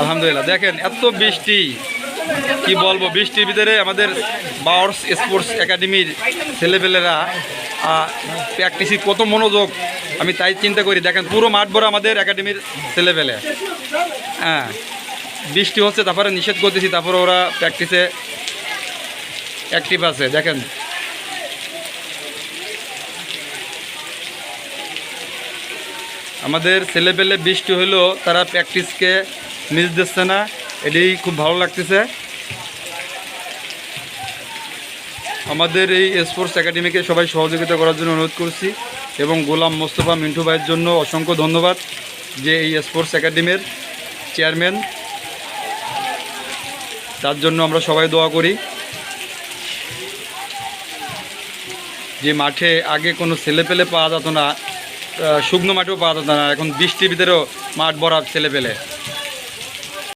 আলহামদুলিল্লাহ। দেখেন, এত বৃষ্টি, কি বলব, বৃষ্টির ভিতরে আমাদের বাওয়ার্স স্পোর্টস একাডেমির ছেলেপেলেরা প্র্যাকটিসে কত মনোযোগ, আমি তাই চিন্তা করি। দেখেন, পুরো মাঠ ভরা আমাদের একাডেমির ছেলেপেলে। হ্যাঁ বৃষ্টি হচ্ছে, তারপরে নিষেধ করতেছি, তারপরে ওরা প্র্যাকটিসে অ্যাক্টিভ আছে। দেখেন আমাদের ছেলেপেলে বৃষ্টি হলেও তারা প্র্যাকটিসকে মিস দিচ্ছে না। এটাই খুব ভালো লাগতেছে। আমাদের এই স্পোর্টস একাডেমিকে সবাই সহযোগিতা করার জন্য অনুরোধ করছি এবং গোলাম মোস্তফা মিন্টু ভাইয়ের জন্য অসংখ্য ধন্যবাদ যে এই স্পোর্টস একাডেমির চেয়ারম্যান। তার জন্য আমরা সবাই দোয়া করি। যে মাঠে আগে কোনো ছেলেপেলে পাওয়া যেত না শুকনো মাঠেও পাওয়া যেত না। এখন বৃষ্টির ভিতরেও মাঠ ভরা ছেলেপেলে।